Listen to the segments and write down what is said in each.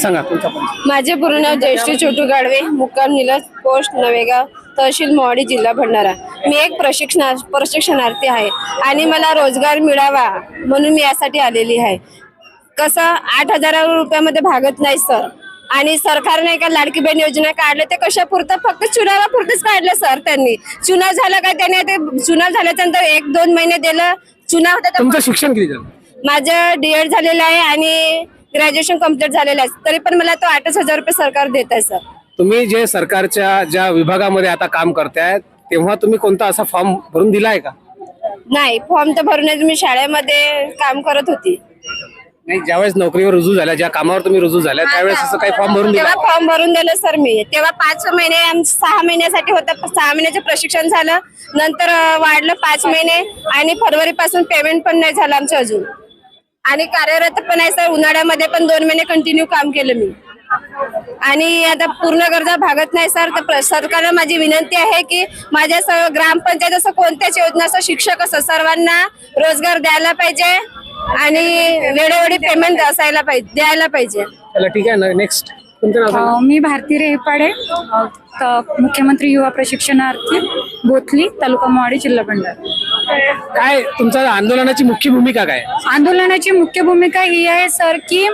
सांगा माझे पूर्ण नाव जयश्री छोटू गाडवे मुक्काम निलज पोस्ट नवेगाव तहसील मोहाडी जिल्हा भंडारा. मी एक प्रशिक्षणा प्रशिक्षणार्थी आहे आणि मला रोजगार मिळावा म्हणून मी यासाठी आलेली आहे. कसं आठ हजार रुपयामध्ये भागत नाही सर. आणि सरकारने का लाडकी बहीण योजना काढले ते कशा पुरतं? फक्त चुनावा पुरतच काढलं सर त्यांनी. चुनाव झाला का त्याने? ते चुनाव झाल्याच्यानंतर एक दोन महिने दिलं. चुनाव होता तुमचं शिक्षण किती झालं? माझं डीएड झालेलं आहे आणि ग्रॅज्युएशन कंप्लीट झालेलं आहे. तरी पण मला तो आठच हजार रुपये सरकार देत आहे सर. तुम्ही जे सरकारच्या ज्या विभागामध्ये आता काम करताय तेव्हा तुम्ही कोणता असा फॉर्म भरून दिलाय का? नाही फॉर्म तर भरून मी शाळेमध्ये काम करत होती. नाही ज्यावेळेस नोकरीवर रुजू झाल्या ज्या कामावर तुम्ही रुजू झाल्या त्यावेळेस असं काही फॉर्म भरून दिला? तेव्हा फॉर्म भरून दिलं सर मी. तेव्हा पाच महिने आम- सहा महिन्यासाठी होतं. सहा महिन्याचं प्रशिक्षण झालं. नंतर अं, वाढलं पाच महिने आणि फरवरी पासून पेमेंट पण नाही झालं आमचं अजून. आणि कार्यरत पण आहे सर. उन्हाळ्यामध्ये पण दोन महिने कंटिन्यू काम केलं मी. आणि आता पूर्ण गरजा भागत नाही सर. तर सरकारला माझी विनंती आहे की माझ्या सर्व ग्रामपंचायत असं कोणत्याच योजना असं शिक्षक असं सर्वांना रोजगार द्यायला पाहिजे आणि वेळोवेळी पेमेंट असायला पाहिजे द्यायला पाहिजे. चला ठीक आहे ना. नेक्स्ट तुमचं नाव सांगा. अ, मी भारती रेपाडे मुख्यमंत्री युवा प्रशिक्षणार्थी बोथली तालुका मोहाडी जिल्हा भंडारा. काय तुमच्या आंदोलनाची मुख्य भूमिका काय? आंदोलनाची मुख्य भूमिका ही आहे सर की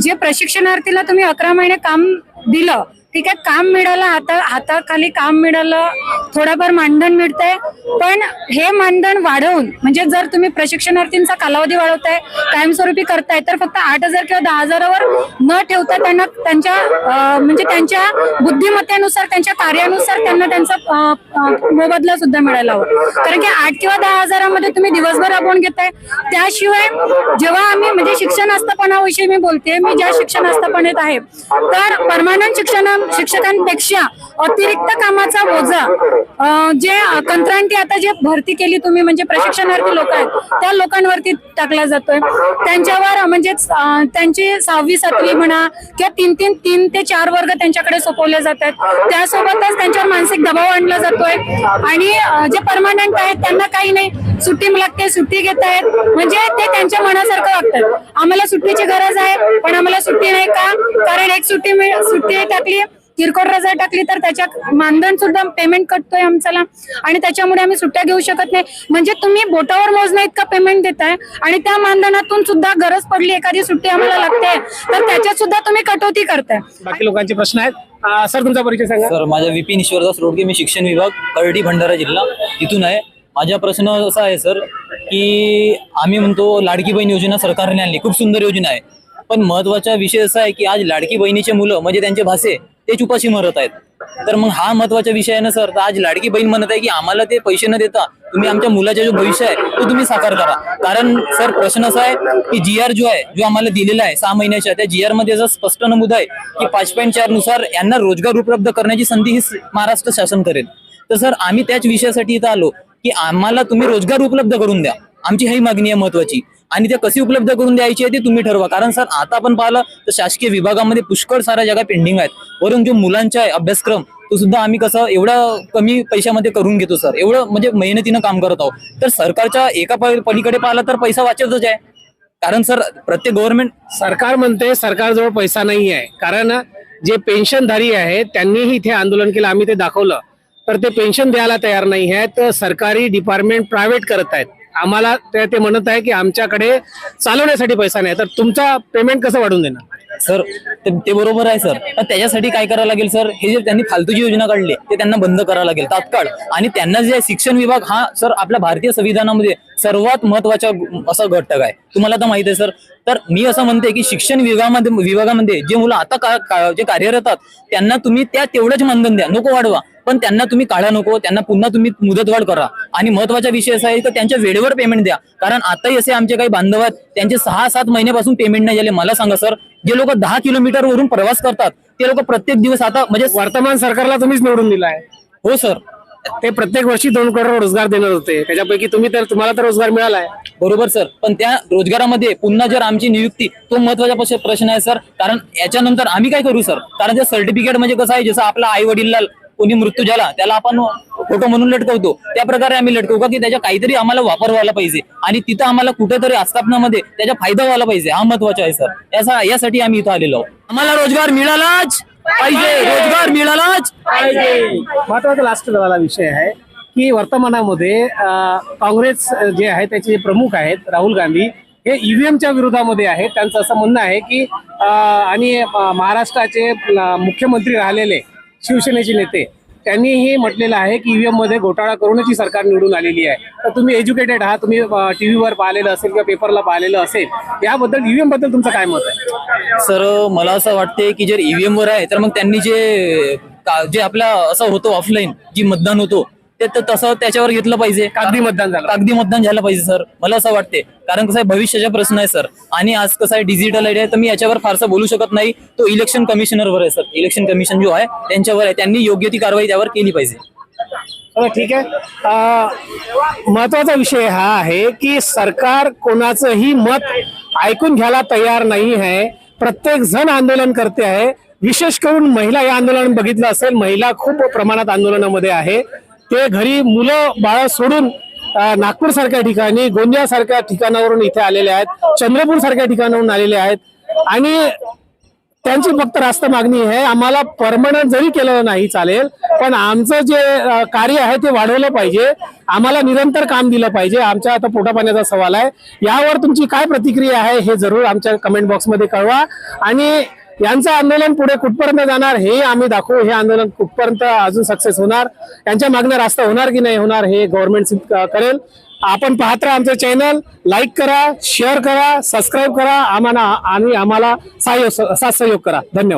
जे प्रशिक्षणार्थीला तुम्ही अकरा महिने काम दिलं ठीक आहे काम मिळालं आता हाताखाली काम मिळालं थोडंफार मानधन मिळतंय. पण हे मानधन वाढवून म्हणजे जर तुम्ही प्रशिक्षणार्थींचा कालावधी वाढवताय कायमस्वरूपी करताय तर फक्त आठ हजार किंवा दहा हजारावर न ठेवता त्यांना त्यांच्या म्हणजे त्यांच्या बुद्धिमत्तेनुसार त्यांच्या कार्यानुसार त्यांना त्यांचा मोबदला सुद्धा मिळायला हवा. कारण की आठ किंवा दहा हजारामध्ये तुम्ही दिवसभर राबवून घेताय. त्याशिवाय जेव्हा आम्ही म्हणजे शिक्षण आस्थापनाविषयी मी बोलते मी ज्या शिक्षण आस्थापनेत आहे तर परमानंट शिक्षण शिक्षकांपेक्षा अतिरिक्त कामाचा ओझा जे कंत्रांटी आता जे भरती केली तुम्ही म्हणजे प्रशिक्षणार्थी लोक आहेत त्या लोकांवरती टाकला जातोय. त्यांच्यावर म्हणजे त्यांची सहावी सातवी म्हणा किंवा तीन तीन तीन ते चार वर्ग त्यांच्याकडे सोपवले जातात. त्यासोबतच त्यांच्यावर मानसिक दबाव आणला जातोय. आणि जे परमानंट आहेत त्यांना काही नाही. सुट्टी लागते सुट्टी घेत आहेत. म्हणजे ते त्यांच्या मनासारखं वागतात. आम्हाला सुट्टीची गरज आहे पण आम्हाला सुट्टी नाही का? कारण एक सुट्टी मिळ- सुट्टी टाकली किरकोळ रजा टाकली तर त्याच्या मानधन सुद्धा पेमेंट कटतोय आमच्याला. आणि त्याच्यामुळे आम्ही सुट्ट्या घेऊ शकत नाही. म्हणजे तुम्ही बोटावर मोजणं इतका पेमेंट देताय आणि त्या मानधनातून सुद्धा गरज पडली एखादी सुट्टी आम्हाला लागते तर त्याच्यात सुद्धा तुम्ही कटौती करताय. बाकी लोकांचे प्रश्न आहेत. सर तुमचा परिचय सांगा. सर माझा विपिन ईश्वरदास रोडगे मी शिक्षण विभाग करडी भंडारा जिल्हा इथून आहे. माझा प्रश्न असा आहे सर की आम्ही म्हणतो लाडकी बहीण योजना सरकारने आणली. खूप सुंदर योजना आहे. पण महत्त्वाचा विषय असा आहे की आज लाडकी बहिणीचे मुलं म्हणजे त्यांचे भासे ते उपाशी मरत आहेत. तर मग हा महत्त्वाचा विषय आहे ना सर? तर आज लाडकी बहीण म्हणत आहे की आम्हाला ते पैसे न देता तुम्ही आमच्या मुलाचा जो भविष्य आहे तो तुम्ही साकार करा. कारण सर प्रश्न असा आहे की जी आर जो आहे जो आम्हाला दिलेला आहे सहा महिन्याच्या त्या जी आरमध्ये असं स्पष्ट नमूद आहे की पाच पॉईंट चारनुसार यांना रोजगार उपलब्ध करण्याची संधी ही महाराष्ट्र शासन करेल. तर सर आम्ही त्याच विषयासाठी इथं आलो की आम्हाला तुम्ही रोजगार उपलब्ध करून द्या. आमची ही मागणी आहे महत्वाची. आणि ते कशी उपलब्ध करून द्यायची आहे ते तुम्ही ठरवा. कारण सर आता आपण पाहिलं तर शासकीय विभागामध्ये पुष्कळ साऱ्या जागा पेंडिंग आहेत. वरून जो मुलांचा आहे अभ्यासक्रम तो सुद्धा आम्ही कसं एवढा कमी पैशामध्ये करून घेतो सर. एवढं म्हणजे मेहनतीनं काम करत आहोत. तर सरकारच्या एका पलीकडे पाहिलं तर पैसा वाचतच आहे. कारण सर प्रत्येक गव्हर्नमेंट सरकार म्हणते सरकारजवळ पैसा नाही आहे. कारण जे पेन्शनधारी आहेत त्यांनीही इथे आंदोलन केलं आम्ही ते दाखवलं. तर ते पेन्शन द्यायला तयार नाही आहेत. सरकारी डिपार्टमेंट प्रायव्हेट करत आहेत. आम्हाला ते ते म्हणत आहे की आमच्याकडे चालवण्यासाठी पैसा नाही. तर तुमचा पेमेंट कसं वाढून देणार? सर ते ते बरोबर आहे सर. पण त्याच्यासाठी काय करावं लागेल सर? हे जे त्यांनी फालतूची योजना काढली ते त्यांना बंद करावं लागेल तात्काळ. आणि त्यांना जे शिक्षण विभाग हा सर आपल्या भारतीय संविधानामध्ये सर्वात महत्त्वाचा असा घटक आहे. तुम्हाला तर माहिती आहे सर. तर मी असं म्हणते की शिक्षण विभागामध्ये विभागामध्ये जे मुलं आता का- का- जे कार्यरत आहेत त्यांना तुम्ही त्या तेवढंच मानधन द्या. नको वाढवा. पण त्यांना तुम्ही काढा नको त्यांना पुन्हा तुम्ही मुदतवाढ करा. आणि महत्त्वाचा विषय असा आहे तर त्यांच्या वेळेवर पेमेंट द्या. कारण आताही असे आमचे काही बांधव आहेत त्यांचे सहा सात महिन्यापासून पेमेंट नाही झाले. मला सांगा सर जे लोक दहा किलोमीटर वरून प्रवास करतात ते लोक प्रत्येक दिवस आता म्हणजे वर्तमान सरकारला तुम्हीच निवडून दिला आहे. हो सर ते प्रत्येक वर्षी दोन करोड रोजगार देणार होते. त्याच्यापैकी तुम्ही तर तुम्हाला तर रोजगार मिळाला आहे. बरोबर सर पण त्या रोजगारामध्ये पुन्हा जर आमची नियुक्ती तो महत्त्वाचा प्रश्न- आहे सर कारण याच्यानंतर आम्ही काय करू सर कारण सर्टिफिकेट म्हणजे कसं आहे जसं आपला आई वडील कोणी मृत्यू झाला त्याला आपण फोटो म्हणून लटकवतो. त्या प्रकारे आम्ही लटकवू का की त्याच्या काहीतरी आम्हाला वापर व्हायला पाहिजे. आणि तिथं आम्हाला कुठेतरी आस्थापनामध्ये त्याचा फायदा व्हायला पाहिजे. हा महत्त्वाचा आहे सर. याचा यासाठी आम्ही इथं आलेलो आहोत. आम्हाला रोजगार मिळालाच पाहिजे. रोजगार मिळालाच पाहिजे. महत्त्वाचा लास्ट झाला विषय आहे की वर्तमानामध्ये काँग्रेस जे आहे त्याचे जे प्रमुख आहेत राहुल गांधी हे ईव्हीएमच्या विरोधामध्ये आहेत. त्यांचं असं म्हणणं आहे की आणि महाराष्ट्राचे मुख्यमंत्री राहिलेले शिवसेनेचे नेते. त्यांनी हे म्हटलेलं आहे की ईव्हीएममध्ये घोटाळा करूनच ही सरकार निवडून आलेली आहे. तर तुम्ही एज्युकेटेड आहात तुम्ही टीव्हीवर पाहिलेलं असेल किंवा पेपरला पाहिलेलं असेल याबद्दल ईव्हीएमबद्दल तुमचं काय मत आहे? सर मला असं वाटते की जर ईव्हीएम वर आहे तर मग त्यांनी जे जे आपला असं होतो ऑफलाईन जी मतदान होतो ते तर तसं त्याच्यावर घेतलं पाहिजे. कागदी मतदान झालं. कागदी मतदान झालं पाहिजे सर. मला असं वाटते कारण कसं आहे भविष्याचा प्रश्न आहे सर. आणि आज कसं आहे डिजिटल आयडिया तर मी याच्यावर फारसं बोलू शकत नाही. तो इलेक्शन कमिशनरवर आहे सर. इलेक्शन कमिशन जो आहे त्यांच्यावर आहे. त्यांनी योग्य ती कारवाई त्यावर केली पाहिजे. ठीक आहे. महत्त्वाचा विषय हा आहे की सरकार कोणाचंही मत ऐकून घ्यायला तयार नाही आहे. प्रत्येक जण आंदोलन करते आहे. विशेष करून महिला या आंदोलन बघितलं असेल महिला खूप प्रमाणात आंदोलनामध्ये आहे. ते घरी मुलं बाळ सोडून नागपूर सारख्या ठिकाणी गोंदिया सारख्या ठिकाणावरून इथे आलेले आहेत चंद्रपूर सारख्या ठिकाणावरून आलेले आहेत. आणि त्यांची फक्त रास्त मागणी आहे आम्हाला परमनंट जरी केलं नाही चालेल पण आमचं जे कार्य आहे ते वाढवलं पाहिजे. आम्हाला निरंतर काम दिलं पाहिजे. आमच्या आता पोटापाण्याचा सवाल आहे. यावर तुमची काय प्रतिक्रिया आहे हे जरूर आमच्या कमेंट बॉक्समध्ये कळवा. आणि यांचं आंदोलन पुढे कुठपर्यंत जाणार हे आम्ही दाखवू. हे आंदोलन कुठपर्यंत अजून सक्सेस होणार यांच्या मागण्या रास्ता होणार की नाही होणार हे गव्हर्नमेंट करेल. आपण पाहत राहा आमचं चॅनल लाईक करा शेअर करा सबस्क्राईब करा. आम्हाला आणि आम्हाला सहयोग साथ सहयोग करा. धन्यवाद.